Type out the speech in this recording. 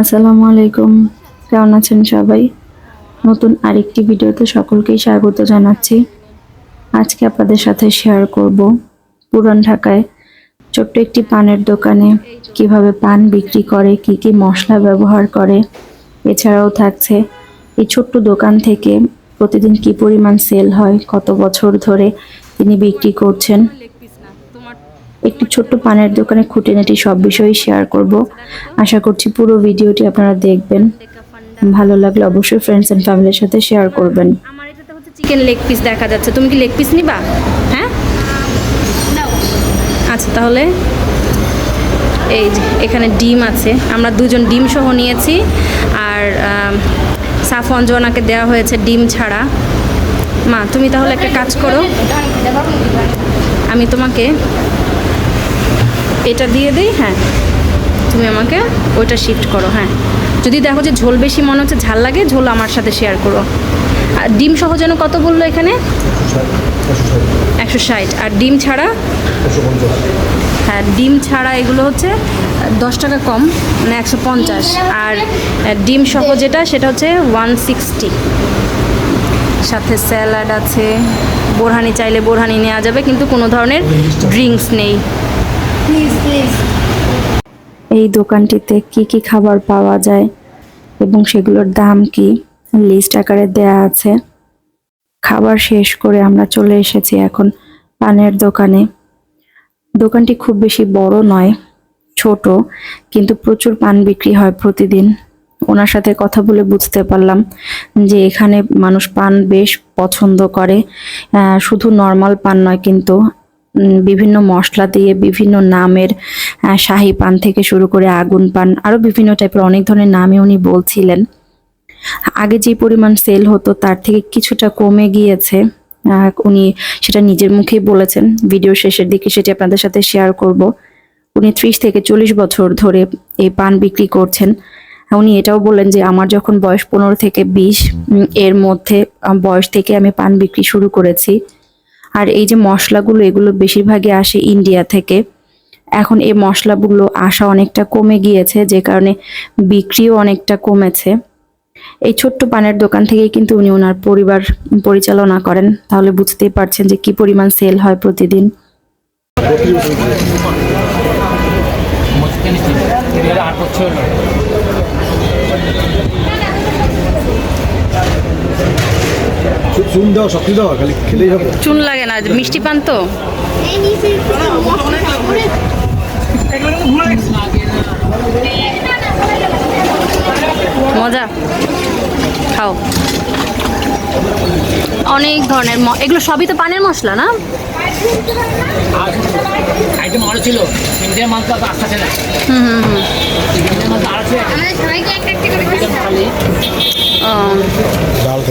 আসসালামু আলাইকুম। কেমন আছেন সবাই? নতুন আরেকটি ভিডিওতে সকলকেই স্বাগত জানাচ্ছি। আজকে আপনাদের সাথে শেয়ার করব পুরান ঢাকায় ছোট্ট একটি পানের দোকানে কীভাবে পান বিক্রি করে, কি কি মশলা ব্যবহার করে। এছাড়াও থাকছে এই ছোট্ট দোকান থেকে প্রতিদিন কি পরিমাণ সেল হয়, কত বছর ধরে তিনি বিক্রি করছেন। একটি ছোট্ট পানের দোকানে খুঁটিনাটি সব বিষয়ই শেয়ার করব। আশা করছি পুরো ভিডিওটি আপনারা দেখবেন। ভালো লাগলে অবশ্যই ফ্রেন্ডস এন্ড ফ্যামিলির সাথে শেয়ার করবেন। আমার এটাতে হচ্ছে চিকেন লেগ পিস দেখা যাচ্ছে। তুমি কি লেগ পিস নিবা? হ্যাঁ? আচ্ছা তাহলে এই যে এখানে ডিম আছে। আমরা দুজন ডিম সহ নিয়েছি। আর সাফওয়ান জোনাকে দেওয়া হয়েছে ডিম ছাড়া। মা তুমি তাহলে একটা কাজ করো। আমি তোমাকে এটা দিয়ে দিই হ্যাঁ। তুমি আমাকে ওইটা শিফট করো হ্যাঁ। যদি দেখো যে ঝোল বেশি মনে হচ্ছে ঝাল লাগে ঝোল আমার সাথে শেয়ার করো। আর ডিম সহ যেন কত বলল এখানে? একশো ষাট। আর ডিম ছাড়া? হ্যাঁ ডিম ছাড়া এগুলো হচ্ছে দশ টাকা কম মানে একশো পঞ্চাশ। আর ডিম সহ যেটা সেটা হচ্ছে ওয়ান সিক্সটি সাথে স্যালাড আছে। বোরহানি চাইলে বোরহানি নেওয়া যাবে কিন্তু কোনো ধরনের ড্রিঙ্কস নেই। এই দোকানটিতে কি কি খাবার পাওয়া যায় এবং সেগুলোর দাম কি? লিস্ট আকারে দেয়া আছে। খাবার শেষ করে আমরা চলে এসেছি এখন পানের দোকানে। দোকানটি খুব বেশি বড় নয়, ছোট, কিন্তু প্রচুর পান বিক্রি হয় প্রতিদিন। ওনার সাথে কথা বলে বুঝতে পারলাম যে এখানে মানুষ পান বেশ পছন্দ করে। শুধু নর্মাল পান নয়, কিন্তু বিভিন্ন মশলা দিয়ে বিভিন্ন নামের শাহী পান থেকে শুরু করে আগুন পান আরও বিভিন্ন টাইপের অনেক ধরনের নামে উনি বলছিলেন। আগে যে পরিমাণ সেল হতো তার থেকে কিছুটা কমে গিয়েছে। উনি সেটা নিজের মুখেই বলেছেন। ভিডিও শেষের দিকে সেটি আপনাদের সাথে শেয়ার করব। উনি ত্রিশ থেকে চল্লিশ বছর ধরে এই পান বিক্রি করছেন। উনি এটাও বললেন যে, আমার যখন বয়স পনেরো থেকে বিশ এর মধ্যে বয়স থেকে আমি পান বিক্রি শুরু করেছি। আর এই যে মশলাগুলো, এগুলো বেশিরভাগই আসে ইন্ডিয়া থেকে। এখন এই মশলাগুলো আসা অনেকটা কমে গিয়েছে, যে কারণে বিক্রিও অনেকটা কমেছে। এই ছোট্ট পানের দোকান থেকেই কিন্তু উনি ওনার পরিবার পরিচালনা করেন। তাহলে বুঝতেই পারছেন যে কি পরিমাণ সেল হয় প্রতিদিন। আট বছর। চুন দাও শক্তি দাও খালি খেলেই হবে। চুন লাগে না মিষ্টি পান তো। মজা। খাও। অনেক ধরনের ম- এগুলো সবই তো পানের মশলা না? আইটেম আরও ছিল। ইন্ডিয়ান মাল তো আসতেছে না। হুম হুম হুম। মানে আজকে